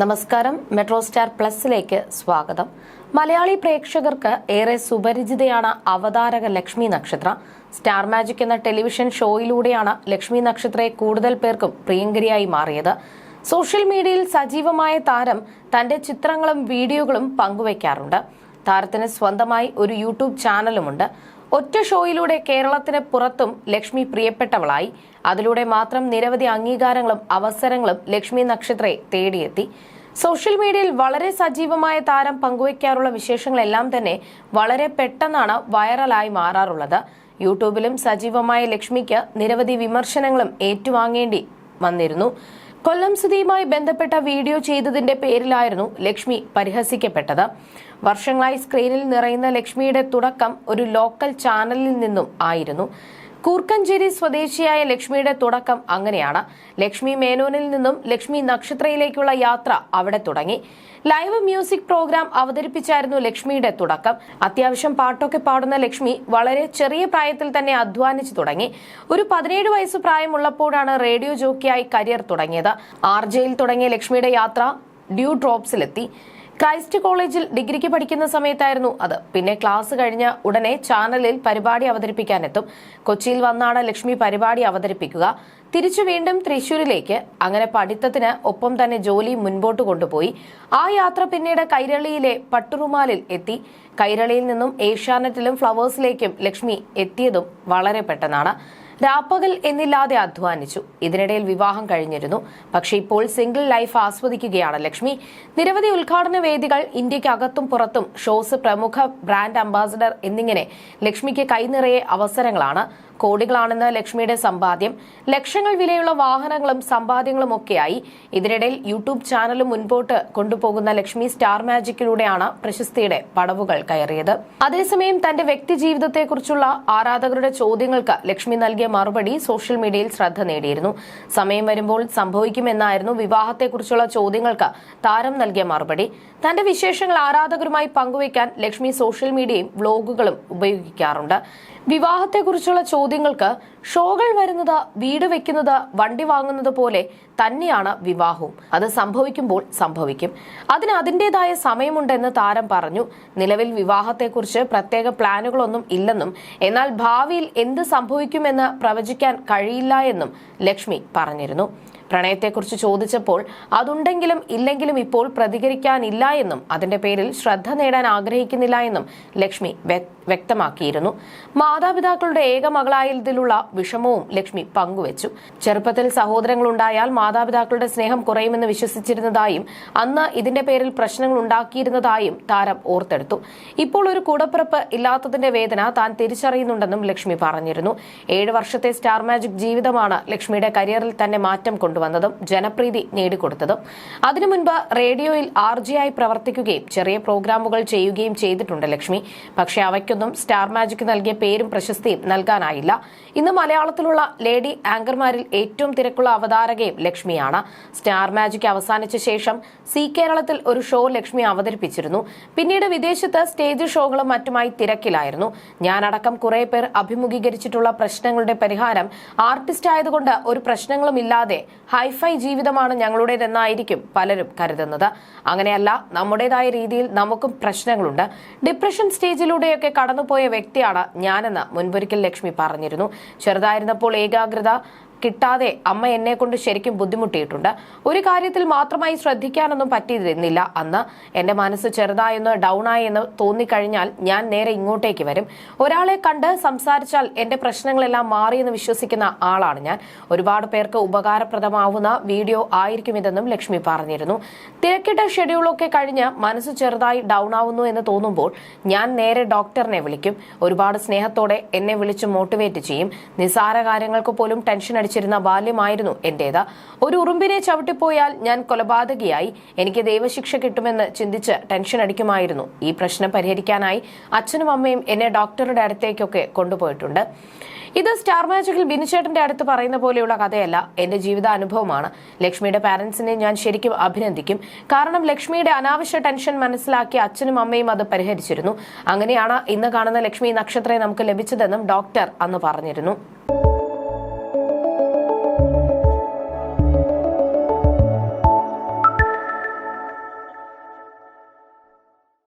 നമസ്കാരം. Metro star പ്ലസിലേക്ക് സ്വാഗതം. മലയാളി പ്രേക്ഷകർക്ക് ഏറെ സുപരിചിതയാണ് അവതാരക ലക്ഷ്മി നക്ഷത്ര. സ്റ്റാർ മാജിക് എന്ന ടെലിവിഷൻ ഷോയിലൂടെയാണ് ലക്ഷ്മി നക്ഷത്രയെ കൂടുതൽ പേർക്കും പ്രിയങ്കരിയായി മാറിയത്. സോഷ്യൽ മീഡിയയിൽ സജീവമായ താരം തന്റെ ചിത്രങ്ങളും വീഡിയോകളും പങ്കുവയ്ക്കാറുണ്ട്. താരത്തിന് സ്വന്തമായി ഒരു യൂട്യൂബ് ചാനലുമുണ്ട്. ഒറ്റ ഷോയിലൂടെ കേരളത്തിന് പുറത്തും ലക്ഷ്മി പ്രിയപ്പെട്ടവളായി. അതിലൂടെ മാത്രം നിരവധി അംഗീകാരങ്ങളും അവസരങ്ങളും ലക്ഷ്മി നക്ഷത്രയെ തേടിയെത്തി. സോഷ്യൽ മീഡിയയിൽ വളരെ സജീവമായ താരം പങ്കുവയ്ക്കാറുള്ള വിശേഷങ്ങളെല്ലാം തന്നെ വളരെ പെട്ടെന്നാണ് വൈറലായി മാറാറുള്ളത്. യൂട്യൂബിലും സജീവമായ ലക്ഷ്മിക്ക് നിരവധി വിമർശനങ്ങളും ഏറ്റുവാങ്ങേണ്ടി വന്നിരുന്നു. കൊല്ലം സ്ഥിതിയുമായി ബന്ധപ്പെട്ട വീഡിയോ ചെയ്തതിന്റെ പേരിലായിരുന്നു ലക്ഷ്മി പരിഹസിക്കപ്പെട്ടത്. വർഷങ്ങളായി സ്ക്രീനിൽ നിറയുന്ന ലക്ഷ്മിയുടെ തുടക്കം ഒരു ലോക്കൽ ചാനലിൽ നിന്നും ആയിരുന്നു. കൂർക്കഞ്ചേരി സ്വദേശിയായ ലക്ഷ്മിയുടെ തുടക്കം അങ്ങനെയാണ്. ലക്ഷ്മി മേനോനിൽ നിന്നും ലക്ഷ്മി നക്ഷത്രയിലേക്കുള്ള യാത്ര അവിടെ തുടങ്ങി. ലൈവ് മ്യൂസിക് പ്രോഗ്രാം അവതരിപ്പിച്ചായിരുന്നു ലക്ഷ്മിയുടെ തുടക്കം. അത്യാവശ്യം പാട്ടൊക്കെ പാടുന്ന ലക്ഷ്മി വളരെ ചെറിയ പ്രായത്തിൽ തന്നെ അധ്വാനിച്ചു തുടങ്ങി. ഒരു പതിനേഴ് വയസ്സ് പ്രായമുള്ളപ്പോഴാണ് റേഡിയോ ജോക്കിയായി കരിയർ തുടങ്ങിയത്. ആർ ജെയിൽ തുടങ്ങിയ ലക്ഷ്മിയുടെ യാത്ര ഡ്യൂ ഡ്രോപ്സിലെത്തി. ക്രൈസ്റ്റ് കോളേജിൽ ഡിഗ്രിക്ക് പഠിക്കുന്ന സമയത്തായിരുന്നു അത്. പിന്നെ ക്ലാസ് കഴിഞ്ഞ ഉടനെ ചാനലിൽ പരിപാടി അവതരിപ്പിക്കാനെത്തും. കൊച്ചിയിൽ വന്നാണ് ലക്ഷ്മി പരിപാടി അവതരിപ്പിക്കുക. തിരിച്ചു വീണ്ടും തൃശൂരിലേക്ക് അങ്ങനെ പഠിത്തത്തിന് ഒപ്പം തന്നെ ജോലി മുൻപോട്ട് കൊണ്ടുപോയി. ആ യാത്ര പിന്നീട് കൈരളിയിലെ പട്ടുറുമാലിൽ എത്തി. കൈരളിയിൽ നിന്നും ഏഷ്യാനെറ്റിലും ഫ്ലവേഴ്സിലേക്കും ലക്ഷ്മി എത്തിയതും വളരെ പെട്ടെന്നാണ്. രാപ്പകൽ എന്നില്ലാതെ അധ്വാനിച്ചു. ഇതിനിടയിൽ വിവാഹം കഴിഞ്ഞിരുന്നു. പക്ഷേ ഇപ്പോൾ സിംഗിൾ ലൈഫ് ആസ്വദിക്കുകയാണ് ലക്ഷ്മി. നിരവധി ഉദ്ഘാടന വേദികൾ ഇന്ത്യയ്ക്ക് അകത്തും പുറത്തും. ഷോസ് പ്രമുഖ ബ്രാൻഡ് അംബാസഡർ എന്നിങ്ങനെ ലക്ഷ്മിക്ക് കൈനിറയെ അവസരങ്ങളാണ്. കോടികളാണെന്ന് ലക്ഷ്മിയുടെ സമ്പാദ്യം. ലക്ഷങ്ങൾ വിലയുള്ള വാഹനങ്ങളും സമ്പാദ്യങ്ങളും ഒക്കെയായി. ഇതിനിടയിൽ യൂട്യൂബ് ചാനലും മുൻപോട്ട് കൊണ്ടുപോകുന്ന ലക്ഷ്മി സ്റ്റാർ മാജിക്കിലൂടെയാണ് പ്രശസ്തിയുടെ പടവുകൾ കയറിയത്. അതേസമയം തന്റെ വ്യക്തി ജീവിതത്തെക്കുറിച്ചുള്ള ആരാധകരുടെ ചോദ്യങ്ങൾക്ക് ലക്ഷ്മി നൽകിയ മറുപടി സോഷ്യൽ മീഡിയയിൽ ശ്രദ്ധ നേടിയിരുന്നു. സമയം വരുമ്പോൾ സംഭവിക്കുമെന്നായിരുന്നു വിവാഹത്തെക്കുറിച്ചുള്ള ചോദ്യങ്ങൾക്ക് താരം നൽകിയ മറുപടി. തന്റെ വിശേഷങ്ങൾ ആരാധകരുമായി പങ്കുവയ്ക്കാൻ ലക്ഷ്മി സോഷ്യൽ മീഡിയയും വ്ലോഗുകളും ഉപയോഗിക്കാറുണ്ട്. വിവാഹത്തെക്കുറിച്ചുള്ള ചോദ്യങ്ങൾക്ക് ഷോകൾ വരുന്നത് വീട് വെക്കുന്നത് വണ്ടി വാങ്ങുന്നത് പോലെ തന്നെയാണ് വിവാഹവും. അത് സംഭവിക്കുമ്പോൾ സംഭവിക്കും. അതിന് അതിന്റെതായ സമയമുണ്ടെന്ന് താരം പറഞ്ഞു. നിലവിൽ വിവാഹത്തെക്കുറിച്ച് പ്രത്യേക പ്ലാനുകളൊന്നും ഇല്ലെന്നും എന്നാൽ ഭാവിയിൽ എന്ത് സംഭവിക്കുമെന്ന് പ്രവചിക്കാൻ കഴിയില്ല എന്നും ലക്ഷ്മി പറഞ്ഞിരുന്നു. പ്രണയത്തെക്കുറിച്ച് ചോദിച്ചപ്പോൾ അതുണ്ടെങ്കിലും ഇല്ലെങ്കിലും ഇപ്പോൾ പ്രതികരിക്കാനില്ല എന്നും അതിന്റെ പേരിൽ ശ്രദ്ധ നേടാൻ ആഗ്രഹിക്കുന്നില്ല എന്നും ലക്ഷ്മി വ്യക്തമാക്കിയിരുന്നു. മാതാപിതാക്കളുടെ ഏക മകളായതിലുള്ള വിഷമവും ലക്ഷ്മി പങ്കുവച്ചു. ചെറുപ്പത്തിൽ സഹോദരങ്ങളുണ്ടായാൽ മാതാപിതാക്കളുടെ സ്നേഹം കുറയുമെന്ന് വിശ്വസിച്ചിരുന്നതായും അന്ന് ഇതിന്റെ പേരിൽ പ്രശ്നങ്ങൾ ഉണ്ടാക്കിയിരുന്നതായും താരം ഓർത്തെടുത്തു. ഇപ്പോൾ ഒരു കൂടപ്പിറപ്പ് ഇല്ലാത്തതിന്റെ വേദന താൻ തിരിച്ചറിയുന്നുണ്ടെന്നും ലക്ഷ്മി പറഞ്ഞിരുന്നു. ഏഴ് വർഷത്തെ സ്റ്റാർ മാജിക് ജീവിതമാണ് ലക്ഷ്മിയുടെ കരിയറിൽ തന്നെ മാറ്റം കൊണ്ടുവന്നതും ജനപ്രീതി നേടിക്കൊടുത്തതും. അതിനു മുൻപ് റേഡിയോയിൽ ആർ ആയി പ്രവർത്തിക്കുകയും ചെറിയ പ്രോഗ്രാമുകൾ ചെയ്യുകയും ചെയ്തിട്ടുണ്ട് ലക്ഷ്മി. പക്ഷേ അവയ്ക്കൊന്നും സ്റ്റാർ മാജിക് നൽകിയ പേരും പ്രശസ്തിയും നൽകാനായില്ല. ഇന്ന് മലയാളത്തിലുള്ള ലേഡി ആങ്കർമാരിൽ ഏറ്റവും തിരക്കുള്ള അവതാരകയും ലക്ഷ്മിയാണ്. സ്റ്റാർ മാജിക് അവസാനിച്ച ശേഷം സി കേരളത്തിൽ ഒരു ഷോ ലക്ഷ്മി അവതരിപ്പിച്ചിരുന്നു. പിന്നീട് വിദേശത്ത് സ്റ്റേജ് ഷോകളും മറ്റുമായി തിരക്കിലായിരുന്നു. ഞാനടക്കം കുറെ പേർ അഭിമുഖീകരിച്ചിട്ടുള്ള പ്രശ്നങ്ങളുടെ പരിഹാരം ആർട്ടിസ്റ്റ് ആയതുകൊണ്ട് ഒരു പ്രശ്നങ്ങളും ഇല്ലാതെ ഹൈഫൈ ജീവിതമാണ് ഞങ്ങളുടേതെന്നായിരിക്കും പലരും കരുതുന്നത്. അങ്ങനെയല്ല നമ്മുടേതായ രീതിയിൽ നമുക്കും പ്രശ്നങ്ങളുണ്ട്. ഡിപ്രഷൻ സ്റ്റേജിലൂടെയൊക്കെ കടന്നുപോയ വ്യക്തിയാണ് ഞാനെന്ന് മുൻപൊരിക്കൽ ലക്ഷ്മി പറഞ്ഞിരുന്നു. ചെറുതായിരുന്നപ്പോൾ ഏകാഗ്രത കിട്ടാതെ അമ്മ എന്നെ കൊണ്ട് ശരിക്കും ബുദ്ധിമുട്ടിയിട്ടുണ്ട്. ഒരു കാര്യത്തിൽ മാത്രമായി ശ്രദ്ധിക്കാനൊന്നും പറ്റിയിരുന്നില്ല. അന്ന് എന്റെ മനസ്സ് ചെറുതായെന്ന് ഡൗൺ ആയി എന്ന് തോന്നിക്കഴിഞ്ഞാൽ ഞാൻ നേരെ ഇങ്ങോട്ടേക്ക് വരും. ഒരാളെ കണ്ട് സംസാരിച്ചാൽ എന്റെ പ്രശ്നങ്ങളെല്ലാം മാറിയെന്ന് വിശ്വസിക്കുന്ന ആളാണ് ഞാൻ. ഒരുപാട് പേർക്ക് ഉപകാരപ്രദമാവുന്ന വീഡിയോ ആയിരിക്കും ഇതെന്നും ലക്ഷ്മി പറഞ്ഞിരുന്നു. തിരക്കിട്ട ഷെഡ്യൂളൊക്കെ കഴിഞ്ഞ് മനസ്സ് ചെറുതായി ഡൗൺ ആവുന്നു എന്ന് തോന്നുമ്പോൾ ഞാൻ നേരെ ഡോക്ടറിനെ വിളിക്കും. ഒരുപാട് സ്നേഹത്തോടെ എന്നെ വിളിച്ച് മോട്ടിവേറ്റ് ചെയ്യും. നിസാര കാര്യങ്ങൾക്ക് പോലും ടെൻഷൻ അടിച്ചിരുന്ന ബാല്യമായിരുന്നു എന്റേത്. ഒരു ഉറുമ്പിനെ ചവിട്ടിപ്പോയാൽ ഞാൻ കൊലപാതകിയായി. എനിക്ക് ദൈവശിക്ഷ കിട്ടുമെന്ന് ചിന്തിച്ച് ടെൻഷൻ അടിക്കുമായിരുന്നു. ഈ പ്രശ്നം പരിഹരിക്കാനായി അച്ഛനും അമ്മയും എന്നെ ഡോക്ടറുടെ അടുത്തേക്കൊക്കെ കൊണ്ടുപോയിട്ടുണ്ട്. ഇത് സ്റ്റാർ മാജിക്കിൽ ബിനുചേട്ടന്റെ അടുത്ത് പറയുന്ന പോലെയുള്ള കഥയല്ല. എന്റെ ജീവിതാനുഭവമാണ്. ലക്ഷ്മിയുടെ പാരന്റ്സിനെ ഞാൻ ശരിക്കും അഭിനന്ദിക്കും. കാരണം ലക്ഷ്മിയുടെ അനാവശ്യ ടെൻഷൻ മനസ്സിലാക്കി അച്ഛനും അമ്മയും അത് പരിഹരിച്ചിരുന്നു. അങ്ങനെയാണ് ഇന്ന് കാണുന്ന ലക്ഷ്മി നക്ഷത്രയെ നമുക്ക് ലഭിച്ചതെന്നും ഡോക്ടർ അന്ന് പറഞ്ഞിരുന്നു.